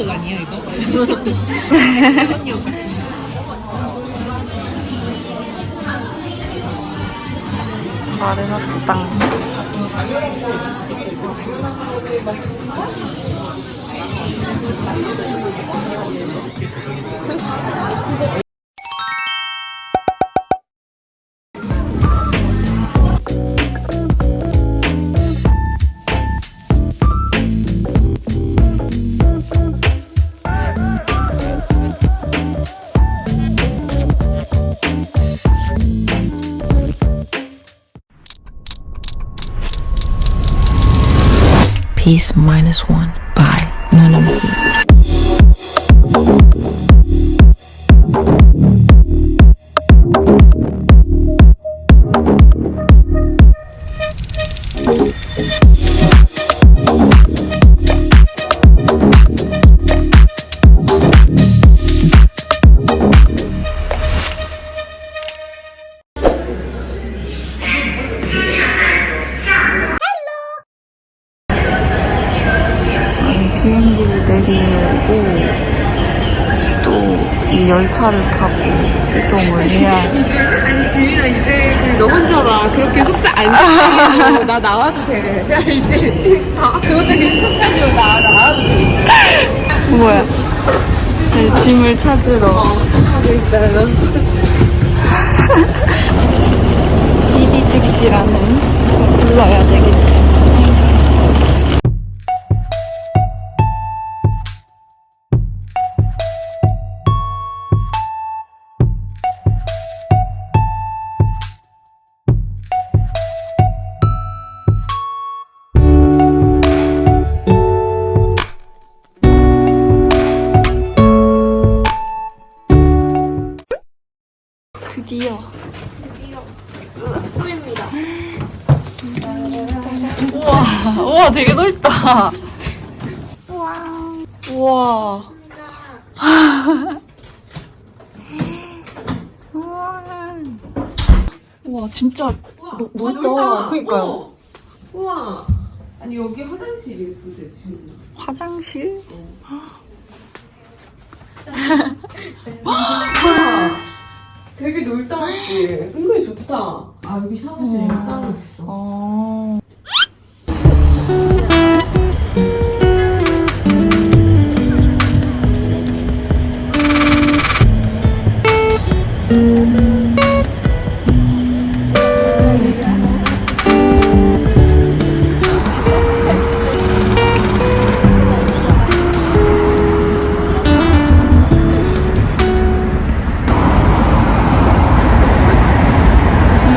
언니 아니에요 이거? 잘 해놨다. piece minus one. By Nuna 비행기를 내리고 또 이 열차를 타고 이동을 해야 이제 지민아 이제 그너 혼자라 그렇게 속삭 안 속삭이고 나 나와도 돼. 알지? 아, 그것도 계속 속삭이고 나 나와도 돼. 뭐야? 네, 짐을 찾으러. 하고 있어요. 디디 택시라는 걸 불러야 되겠다. 우와. 우와. 우와. 진짜 노, 넓다. 그니까요. 우와 아니 여기 화장실 예쁜데 지금 화장실? 우와 되게 넓다 맞지? 은근히 좋다 아 여기 샤워실 따로 있어 어.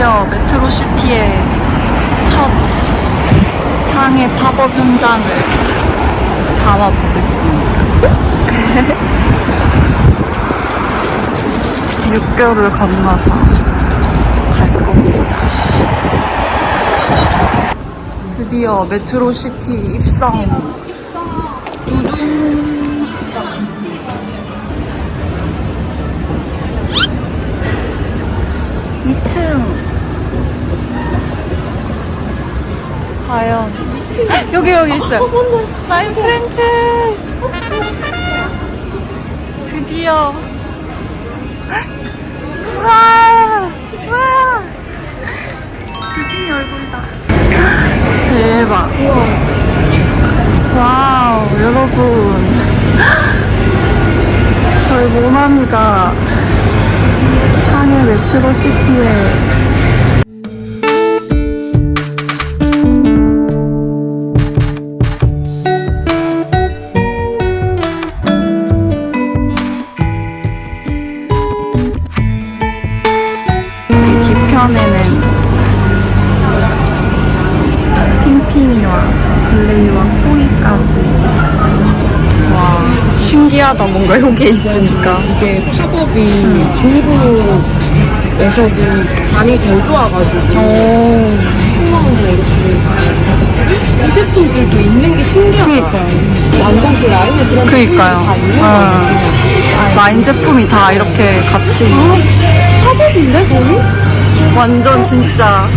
드디어 메트로시티의 첫 상해 팝업 현장을 담아보겠습니다. 6개월을 건너서 갈 겁니다. 드디어 메트로시티 입성. 두둥. 2층. 과연. 여기, 여기 있어요. 나인 프렌즈. 드디어. 와! 와! 지진이 얼굴이다. 대박. 와우, 여러분. 저희 모나미가 상해 메트로시티에 이 뒤편에는 핑핑이와 블레이와 코이까지 와 신기하다 뭔가 여기 있으니까 이게 팝업이 중국 반이 더 좋아가지고 오. 통화하면 이렇게 이 제품들도 있는 게 신기하다. 완전 그 라인에 그런 그니까요. 다 있는 어. 라인 제품이 다 이렇게 같이. 팝업인데 거의? 완전 진짜.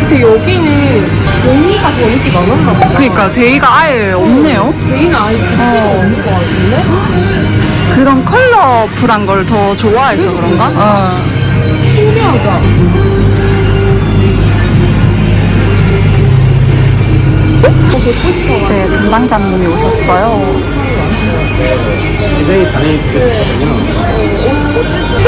근데 여기는 데이가 더 인기 많았나 보다. 그니까 데이가 아예 없네요. 데이는 아예 어. 없는 것 같은데? 그런 컬러풀한 걸 더 좋아해서 그런가? 어. 신기하다. 싶어가지고. 네, 담당자님이 오셨어요. 굉장히 반응이 좋거든요.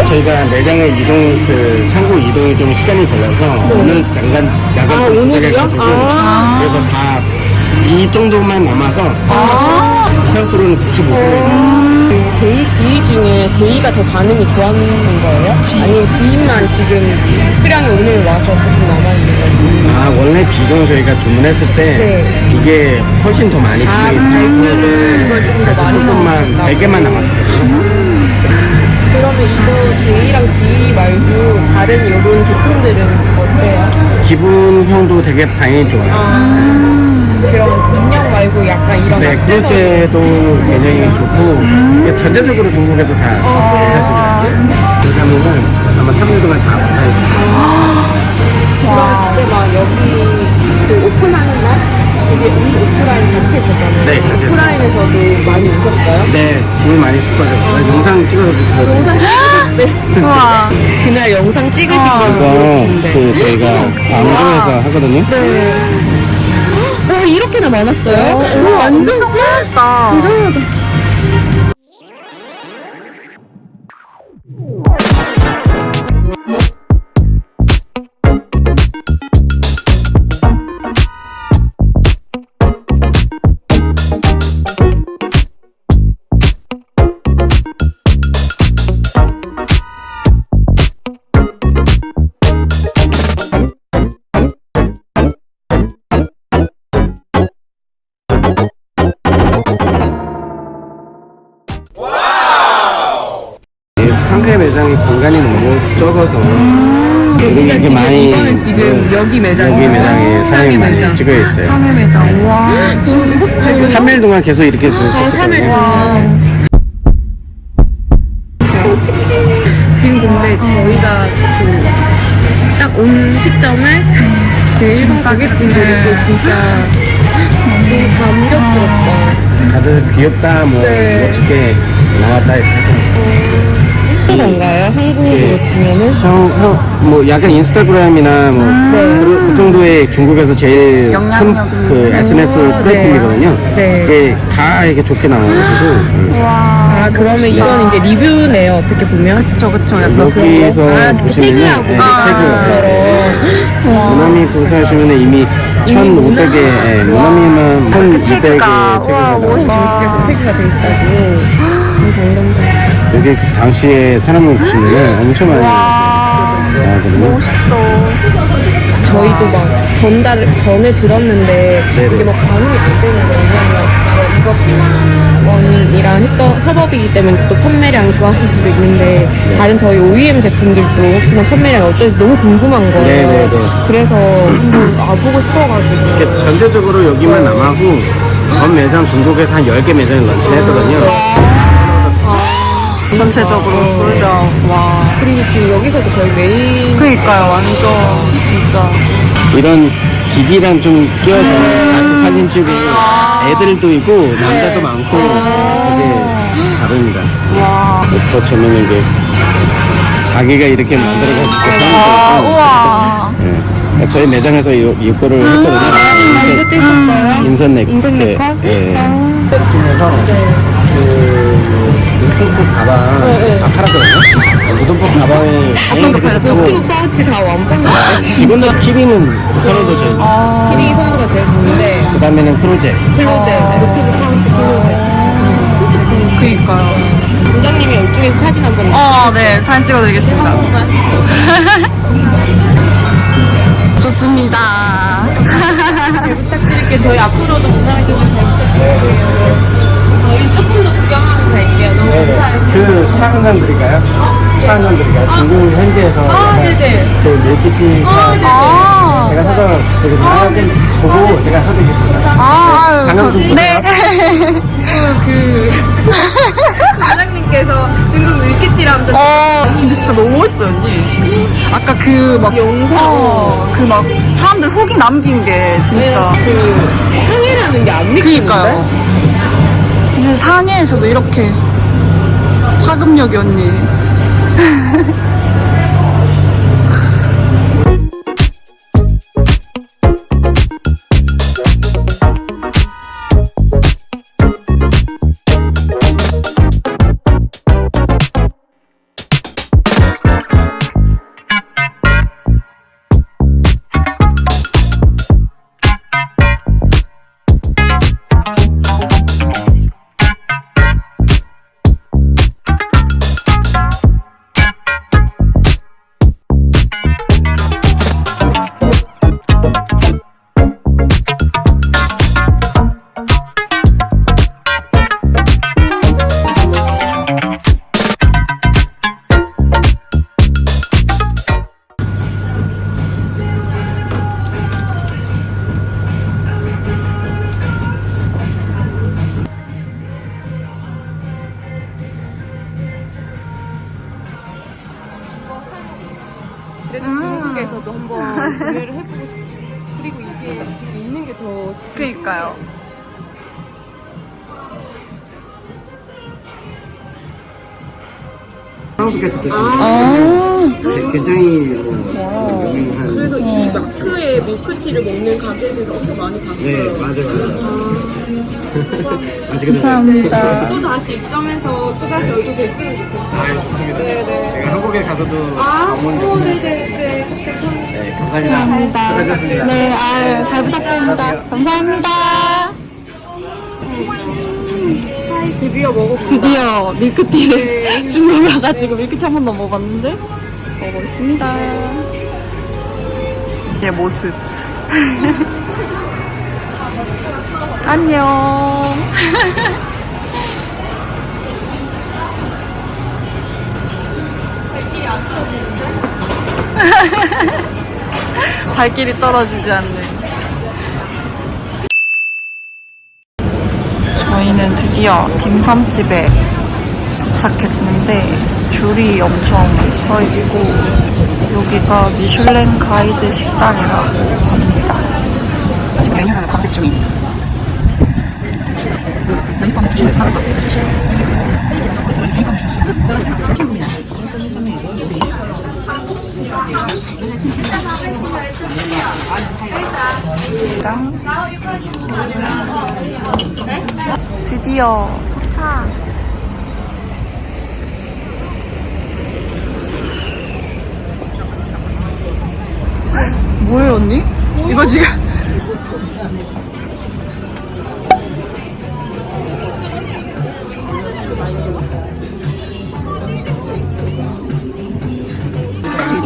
저희가 매장의 이동, 그 창고 이동이 좀 시간이 걸려서 오늘 잠깐 야간 아, 좀? 도착해가지고 아. 그래서 다 이 정도만 남아서 아. 산수로는 95%에서 데이 지인 중에 데이가 더 반응이 좋았는 거예요? 아니면 지인만 지금 수량이 오늘 와서 조금 남아있는 거지? 아 원래 비종 저희가 주문했을 때 네. 이게 훨씬 더 많이 아, 비중이 발주는 걸 조금 더 많이 조금만 나왔구나. 100개만 남았거든요. 그러면 이거 데이랑 지이 말고 다른 이런 제품들은 어때요? 기분형도 되게 반응이 좋아요. 아, 그럼 인형 말고 약간 이런 네, 크루즈도 굉장히 좋고 이게 전체적으로 중국에서 다 괜찮습니다. 그렇게 하면은 아마 3일 동안 다 완화해요. 그럴 때막 여기 그 오픈하는 날 여기 우리 오프라인 같이 했었잖아요. 네, 같이 했어요. 오프라인에서도 많이 오셨어요? 네, 줄 많이 숙고하셨고 영상 찍어서 주셨어요. 영상 때 우와. 그날 영상 찍으신 아. 같은데. 그 저희가 방송에서 하거든요. 네. 와 이렇게나 많았어요? 오, 완전 많다. 여기 매장 여기 매장에 사장이 많이 매장. 찍어 있어요. 상해 매장. 와. 3일 동안 계속 이렇게 줄수 있었거든요. 지금 근데 저희가 딱 온 시점에 지금 일본 가게분들이 또 진짜 너무 감격스럽다. 다들 귀엽다, 뭐 네. 멋지게 나왔다 이렇게 하죠. 한국어인가요? 한국으로 예. 치면은? 형, 형, 뭐 약간 인스타그램이나 뭐 그, 그 정도의 중국에서 제일 큰 영향력이 그 SNS 플랫폼이거든요. 네. 이게 다 이게 좋게 나와가지고 음. 아 그러면 이건 이제 리뷰네요 어떻게 보면 그쵸, 그쵸. 약간 여기서 아 보시면은 태그하고 예, 것처럼 태그 모나미 구사하시면 이미 1,500개, 예, 모나미만 1,200개 태그가, 태그가 와, 나와요. 멋있어. 중국에서 태그가 돼 있다고 지금 당근다 여기 당시에 사람을 보시면은 엄청 많이 나오거든요. 멋있어. 저희도 막 전달 전에 들었는데 네네. 이게 막 반응이 안 되는 거예요. 왜냐면 뭐 이거 피마원이랑 했던 협업이기 때문에 또 판매량이 좋았을 수도 있는데 네. 다른 저희 OEM 제품들도 혹시나 판매량이 어떨지 너무 궁금한 거예요. 네네네. 그래서 한번 와보고 싶어가지고 전체적으로 여기만 남하고 전 매장 중국에서 한 10개 매장을 런칭했거든요. 전체적으로 솔져. 와. 그리고 지금 여기서도 거의 메인 그니까요, 완전, 진짜. 이런 GD랑 좀 끼워서 같이 사진 찍고 애들도 있고 남자도 많고 되게 다릅니다. 와. 더 재밌는 게 자기가 이렇게 만들어가지고 하는 아, 거 우와. 예. 저희 매장에서 이, 이거를 했거든요. 아, 이것도 있었어요? 인선 네컷. 인선 네. 예. 아. 중에서 그 노트북 가방 네, 다 팔았거든요. 노트북 가방이 당연히 되게 좋고 노트북 파우치 다 완판이에요. 직원들 키리는 선호도 제일 좋고 키링 선호가 제일 좋은데 그 다음에는 크로제 클로제 노트북 파우치 클로제 그니까요. 원장님이 이쪽에서 사진 한번 어, 네. 사진 찍어드리겠습니다. 좋습니다. 잘 부탁드릴게요. 저희 앞으로도 문화의 쪽을 잘 부탁드릴게요. 저희 조금 더 구경하고 갈게요. 너무 감사해요. 그 차 한 잔 드릴까요? 차 한 잔 드릴까요? 중국 현지에서 아, 네네. 그 밀키티 아, 네네. 아, 제가 사서 되게 잘하긴 보고 제가 사드리겠습니다. 아, 아유, 장갑 좀 그- 보세요. 네. 그, 그 사장님께서 중국 밀키티랑 어, 근데 진짜 너무 멋있어요, 언니. 아까 그 막, 영상. 어, 그 막, 사람들 후기 남긴 게 진짜. 그 상해라는 게 안 믿기는데? 그니까요. 이제 상해에서도 이렇게 파급력이 언니. 프랑스까지 듣죠. 아, 네, 굉장히 뭐 유명한. 그래서 이 마크의 밀크티를 먹는 가게들을 엄청 많이 봤어요. 네, 맞아요, 맞아요. 아직은 감사합니다. 또 다시 입점해서 또 다시 얼굴 뵀으면 좋겠어요. 아, 좋습니다. 네 네. 제가 한국에 가서도 아, 방문 오, 좀. 네네 네. 감사합니다. 네, 감사합니다. 수고하셨습니다. 네, 아유, 잘 부탁드립니다. 감사합니다. 차이 드디어 먹어봅니다. 드디어 밀크티를 중국 가가지고 밀크티 한 번도 먹어봤는데 먹어보겠습니다. 얘 모습. 안녕. 발길이 떨어지지 않는. 저희는 드디어 딤섬집에 도착했는데 줄이 엄청 서 있고 여기가 미슐랭 가이드 식당이라고 합니다. 지금 메뉴를 검색 중인. 메뉴판 주시면? 짠. 드디어 도착. 뭐예요, 언니? 이거 지금.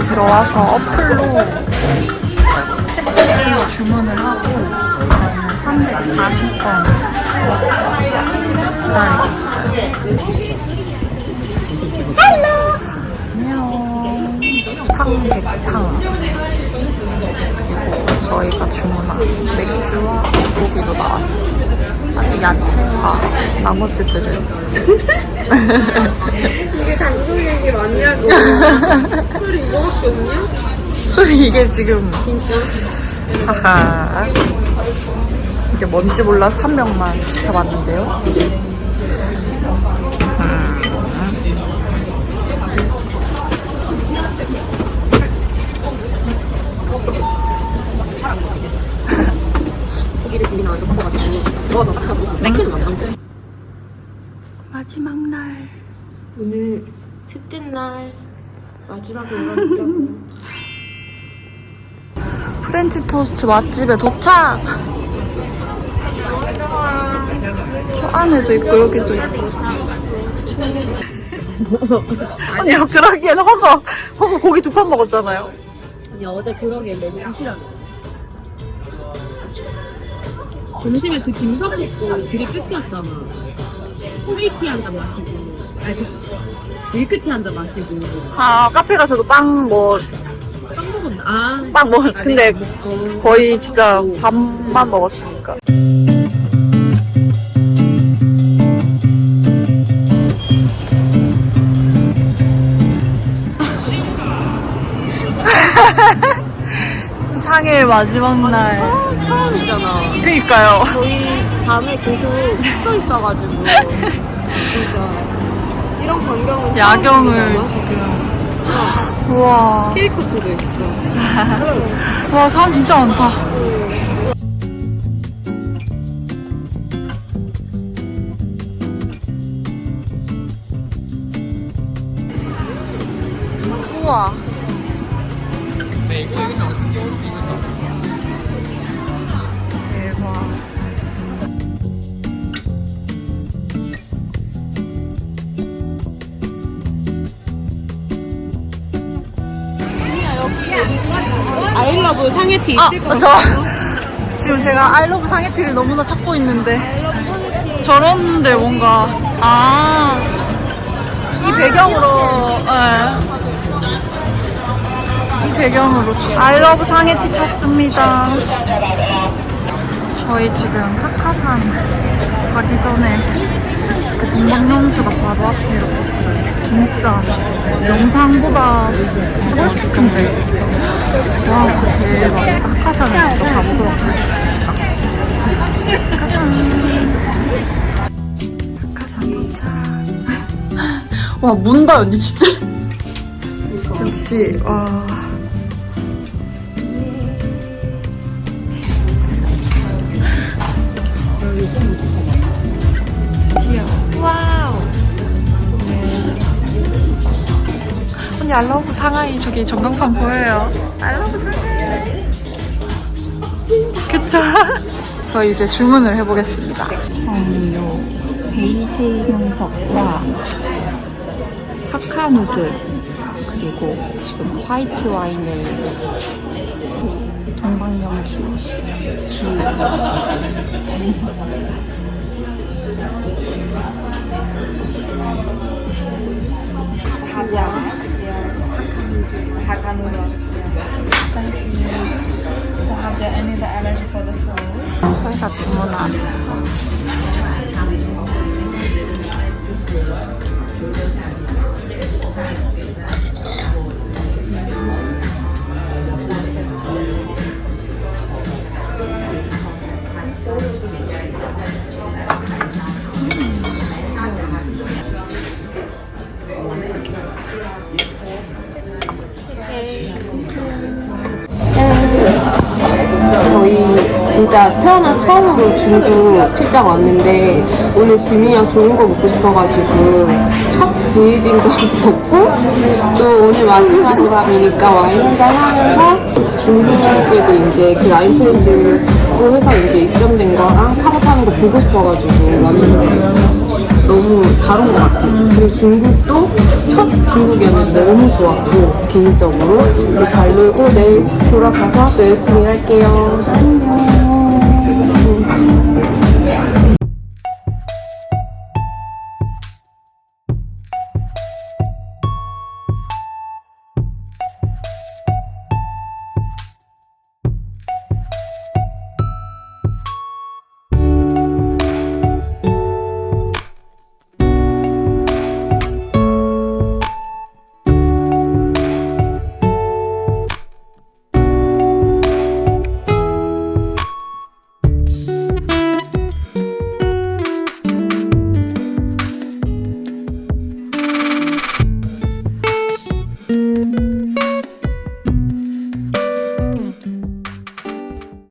들어와서 어플로 주문을 하고 340원 있어요. 안녕. 탕백탕. 그리고 저희가 주문한 맥주와 고기도 나왔어. 아직 야채와 나머지들은 이게 얘기 맞냐고. 술이 이거밖에 없냐? 술이 이게 지금 진짜. 하하. 이게 뭔지 몰라서 한 명만 시켜봤는데요. 고기를 두개 나눠 마지막 날. 오늘 셋째 날 마지막으로 먹자고. 프렌치 토스트 맛집에 도착! 저 안에도 있고 여기도 있고 아니요 그러기에는 허거 허거 고기 두 판 먹었잖아요 아니 어제 그러게 너무 부실하네. 점심에 그 딤섬 먹고 그게 끝이었잖아. 화이티 한 잔 마시고, 아니 그 밀크티 한 잔 마시고 아 카페 가서도 빵 뭐 빵 빵 먹었나? 아, 먹었 근데 어, 거의 진짜 밥만 먹었으니까. 상해 마지막 날. 처음이잖아. 그니까요. 저희 밤에 계속 서 있어가지고 진짜 이런 광경은 야경을. 지금. 우와. 캐리커처도 있고. 와, 사람 진짜 많다. 우와. 대박. 아이러브 상해티 아, 저. 지금 제가 아이러브 상해티를 너무나 찾고 있는데 저런데 뭔가 아, 이 배경으로 예. 이 배경으로 아이러브 상해티 찾습니다. 저희 지금 하카산 가기 전에 그 동방명주가 바로 앞에 있어요. 진짜 영상보다 진짜 훨씬 큰데 와, 대박. 아카산에 또 가보도록 하겠습니다. 아카산. 아카산 도착. 와, 문 다, 언니, 진짜. 역시, 와. 와우. 언니 알러브 상하이 저기 전광판 보여요. 알러브 상하이. 그쵸? 저 이제 주문을 해보겠습니다. 저는 요 베이지 형석과 하카 누들 그리고 지금 화이트 와인을 동방명주 기 저희가 주문한 진짜 태어나서 처음으로 중국 출장 왔는데 오늘 지민이랑 좋은 거 먹고 싶어가지고 첫 베이징 거 먹고 또 오늘 마지막으로 하니까 와인 한잔 하면서 중국에도 이제 그 라인 포인트로 해서 이제 입점된 거랑 팝업하는 거 보고 싶어가지고 왔는데 너무 잘 온 것 같아요. 그리고 중국도 첫 중국이었는데 너무 좋았고 개인적으로 잘 놀고 내일 돌아가서 또 열심히 할게요. 안녕.